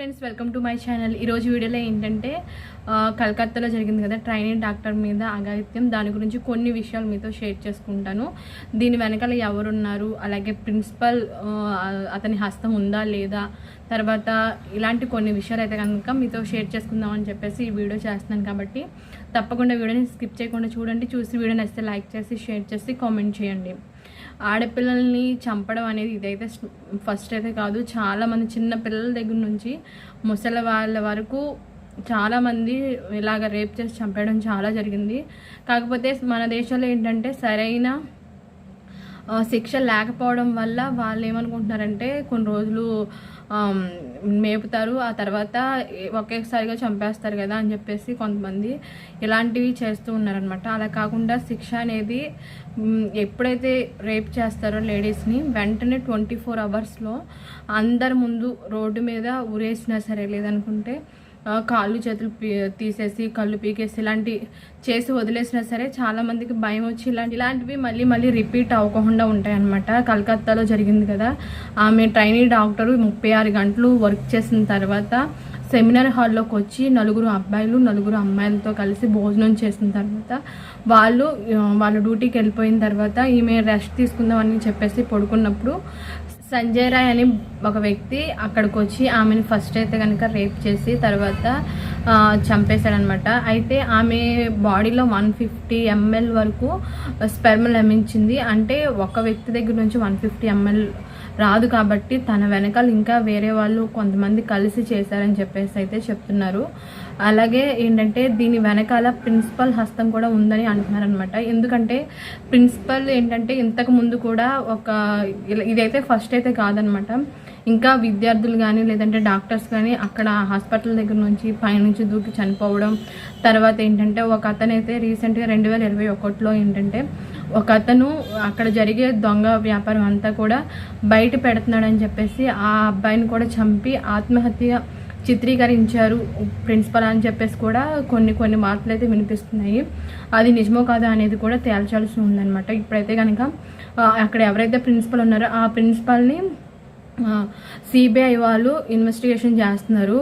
Friends welcome to my channel ఈరోజు వీడియోలో ఏంటంటే కలకత్తాలో జరిగింది కదా ట్రైనింగ్ డాక్టర్ మీద అఘాయిత్యం. దాని గురించి కొన్ని విషయాలు మీతో షేర్ చేసుకుంటాను. దీని వెనకాల ఎవరున్నారు? అలాగే ప్రిన్సిపల్ అతని హస్తం ఉందా లేదా? తర్వాత ఇలాంటి కొన్ని విషయాలు అయితే కనుక మీతో షేర్ చేసుకుందాం అని చెప్పేసి ఈ వీడియో చేస్తున్నాను కాబట్టి తప్పకుండా వీడియోని స్కిప్ చేయకుండా చూడండి. చూసి వీడియో నచ్చితే లైక్ చేసి షేర్ చేసి కామెంట్ చేయండి. ఆడపిల్లల్ని చంపడం అనేది ఇదైతే ఫస్ట్ అయితే కాదు. చాలామంది చిన్న పిల్లల దగ్గర నుంచి ముసలి వాళ్ళ వరకు చాలామంది ఇలాగ రేప్ చేసి చంపేయడం చాలా జరిగింది. కాకపోతే మన దేశంలో ఏంటంటే సరైన శిక్ష లేకపోవడం వల్ల వాళ్ళు ఏమనుకుంటున్నారంటే కొన్ని రోజులు మేపుతారు. ఆ తర్వాత ఒకేసారిగా చంపేస్తారు కదా అని చెప్పేసి కొంతమంది ఇలాంటివి చేస్తూ ఉన్నారనమాట అలా కాకుండా శిక్ష అనేది ఎప్పుడైతే రేప్ చేస్తారో లేడీస్ని వెంటనే ట్వంటీ ఫోర్ అవర్స్లో అందరి ముందు రోడ్డు మీద ఉరేసినా సరే లేదనుకుంటే కాళ్ళు చేతులు పీ తీసేసి కళ్ళు పీకేసి ఇలాంటి చేసి వదిలేసినా సరే చాలామందికి భయం వచ్చి ఇలాంటి ఇలాంటివి మళ్ళీ మళ్ళీ రిపీట్ అవ్వకుండా ఉంటాయన్నమాట. కలకత్తాలో జరిగింది కదా. ఆమె ట్రైనీ డాక్టరు ముప్పై ఆరు గంటలు వర్క్ చేసిన తర్వాత సెమినార్ హాల్లోకి వచ్చి నలుగురు అబ్బాయిలు నలుగురు అమ్మాయిలతో కలిసి భోజనం చేసిన తర్వాత వాళ్ళు వాళ్ళ డ్యూటీకి వెళ్ళిపోయిన తర్వాత ఈమె రెస్ట్ తీసుకుందామని చెప్పేసి పడుకున్నప్పుడు సంజయ్ రాయ్ అని ఒక వ్యక్తి అక్కడికి వచ్చి ఆమెను ఫస్ట్ అయితే కనుక రేప్ చేసి తర్వాత చంపేశాడనమాట అయితే ఆమె బాడీలో వన్ ఫిఫ్టీ ఎంఎల్ వరకు స్పెర్మ్ లభించింది. అంటే ఒక వ్యక్తి దగ్గర నుంచి వన్ ఫిఫ్టీ ఎంఎల్ రాదు కాబట్టి తన వెనకాల ఇంకా వేరే వాళ్ళు కొంతమంది కలిసి చేశారని చెప్పేసి అయితే చెప్తున్నారు. అలాగే ఏంటంటే దీని వెనకాల ప్రిన్సిపల్ హస్తం కూడా ఉందని అంటున్నారనమాట ఎందుకంటే ప్రిన్సిపల్ ఏంటంటే ఇంతకు ముందు కూడా ఒక ఇలా- ఇదైతే ఫస్ట్ అయితే కాదనమాట ఇంకా విద్యార్థులు కానీ లేదంటే డాక్టర్స్ కానీ అక్కడ హాస్పిటల్ దగ్గర నుంచి పైనుంచి దూకి చనిపోవడం తర్వాత ఏంటంటే ఒక అతనైతే రీసెంట్గా రెండు వేల ఇరవై ఒకటిలో ఏంటంటే ఒక అతను అక్కడ జరిగే దొంగ వ్యాపారం అంతా కూడా బయట పెడుతున్నాడని చెప్పేసి ఆ అబ్బాయిని కూడా చంపి ఆత్మహత్య చిత్రీకరించారు ప్రిన్సిపల్ అని చెప్పేసి కూడా కొన్ని కొన్ని మాటలు అయితే వినిపిస్తున్నాయి. అది నిజమో కాదా అనేది కూడా తేల్చాల్సి ఉందన్నమాట. ఇప్పుడైతే కనుక అక్కడ ఎవరైతే ప్రిన్సిపల్ ఉన్నారో ఆ ప్రిన్సిపల్ని సిబిఐ వాళ్ళు ఇన్వెస్టిగేషన్ చేస్తున్నారు.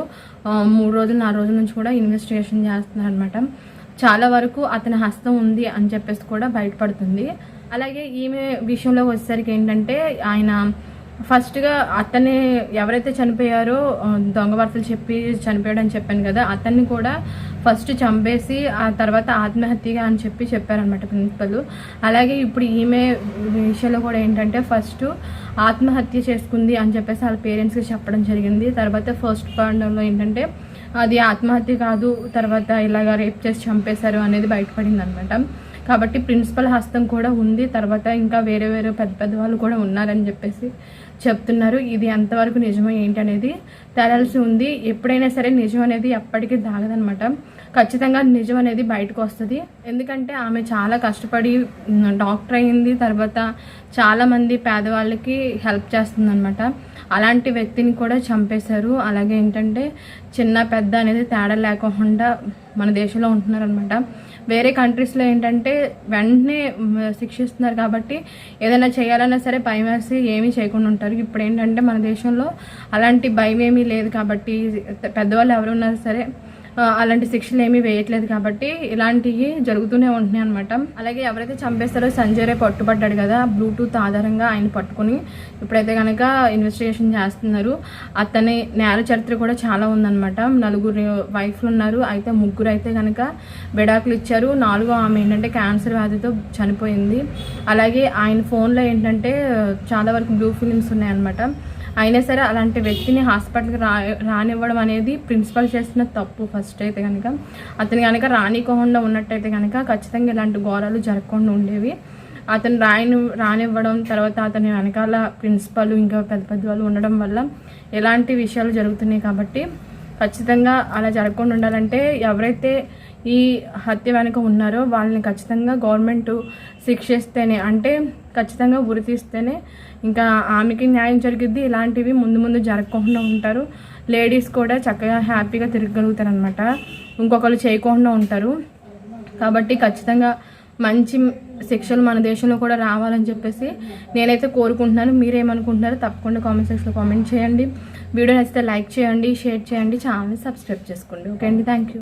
మూడు రోజులు నాలుగు రోజుల నుంచి కూడా ఇన్వెస్టిగేషన్ చేస్తున్నారు అనమాట చాలా వరకు అతని హస్తం ఉంది అని చెప్పేసి కూడా బయటపడుతుంది. అలాగే ఈమె విషయంలో వచ్చేసరికి ఏంటంటే ఆయన ఫస్ట్గా అతన్ని ఎవరైతే చనిపోయారో దొంగ వార్తలు చెప్పి చనిపోయాడని చెప్పాను కదా అతన్ని కూడా ఫస్ట్ చంపేసి ఆ తర్వాత ఆత్మహత్యగా అని చెప్పి చెప్పారనమాట ప్రిన్సిపల్. అలాగే ఇప్పుడు ఈమె విషయంలో కూడా ఏంటంటే ఫస్ట్ ఆత్మహత్య చేసుకుంది అని చెప్పేసి వాళ్ళ పేరెంట్స్కి చెప్పడం జరిగింది. తర్వాత ఫస్ట్ పాండంలో ఏంటంటే అది ఆత్మహత్య కాదు తర్వాత ఇలాగ రేప్ చేసి చంపేశారు అనేది బయటపడింది అనమాట కాబట్టి ప్రిన్సిపల్ హస్తం కూడా ఉంది తర్వాత ఇంకా వేరే వేరే పెద్ద పెద్ద వాళ్ళు కూడా ఉన్నారని చెప్పేసి చెప్తున్నారు. ఇది ఎంతవరకు నిజమో ఏంటి అనేది తేలాల్సి ఉంది. ఎప్పుడైనా సరే నిజం అనేది ఎప్పటికీ దాగదనమాట. ఖచ్చితంగా నిజం అనేది బయటకు వస్తుంది. ఎందుకంటే ఆమె చాలా కష్టపడి డాక్టర్ అయింది తర్వాత చాలామంది పేదవాళ్ళకి హెల్ప్ చేస్తుందన్నమాట. అలాంటి వ్యక్తిని కూడా చంపేశారు. అలాగే ఏంటంటే చిన్న పెద్ద అనేది తేడా లేకుండా మన దేశంలో ఉంటున్నారనమాట వేరే కంట్రీస్లో ఏంటంటే వెంటనే శిక్షిస్తున్నారు కాబట్టి ఏదైనా చేయాలన్నా సరే భయం వేసి ఏమీ చేయకుండా ఉంటారు. ఇప్పుడు ఏంటంటే మన దేశంలో అలాంటి భయం ఏమీ లేదు కాబట్టి పెద్దవాళ్ళు ఎవరున్నా సరే అలాంటి శిక్షలు ఏమీ వేయట్లేదు కాబట్టి ఇలాంటివి జరుగుతూనే ఉంటున్నాయి అనమాట అలాగే ఎవరైతే చంపేస్తారో సంజయ్ రే పట్టుబడ్డాడు కదా బ్లూటూత్ ఆధారంగా ఆయన పట్టుకుని ఇప్పుడైతే కనుక ఇన్వెస్టిగేషన్ చేస్తున్నారు. అతని నేర చరిత్ర కూడా చాలా ఉందన్నమాట. నలుగురు వైఫ్లు ఉన్నారు. అయితే ముగ్గురు అయితే కనుక విడాకులు ఇచ్చారు. నాలుగో ఆమె ఏంటంటే క్యాన్సర్ వ్యాధితో చనిపోయింది. అలాగే ఆయన ఫోన్లో ఏంటంటే చాలా వరకు బ్లూ ఫిలిమ్స్ ఉన్నాయన్నమాట. అయినా సరే అలాంటి వ్యక్తిని హాస్పిటల్కి రా రానివ్వడం అనేది ప్రిన్సిపల్ చేసిన తప్పు ఫస్ట్ అయితే కనుక అతను కనుక రానికోకుండా ఉన్నట్టయితే కనుక ఖచ్చితంగా ఇలాంటి ఘోరాలు జరగకుండా ఉండేవి. అతను రాయని రానివ్వడం తర్వాత అతని వెనకాల ప్రిన్సిపల్ ఇంకా పెద్ద పెద్ద వాళ్ళు ఉండడం వల్ల ఎలాంటి విషయాలు జరుగుతున్నాయి కాబట్టి ఖచ్చితంగా అలా జరగకుండా ఉండాలంటే ఎవరైతే ఈ హత్య వెనుక ఉన్నారో వాళ్ళని ఖచ్చితంగా గవర్నమెంట్ శిక్షిస్తేనే అంటే ఖచ్చితంగా ఉరితీస్తేనే ఇంకా ఆమెకి న్యాయం జరిగిద్ది. ఇలాంటివి ముందు ముందు జరగకుండా ఉంటారు. లేడీస్ కూడా చక్కగా హ్యాపీగా తిరగగలుగుతారు అనమాట ఇంకొకరు చేయకుండా ఉంటారు. కాబట్టి ఖచ్చితంగా మంచి శిక్షలు మన దేశంలో కూడా రావాలని చెప్పేసి నేనైతే కోరుకుంటున్నాను. మీరేమనుకుంటున్నారో తప్పకుండా కామెంట్ సెక్షన్లో కామెంట్ చేయండి. వీడియో నచ్చితే లైక్ చేయండి షేర్ చేయండి ఛానల్ని సబ్స్క్రైబ్ చేసుకోండి. ఓకే అండి. Thank you.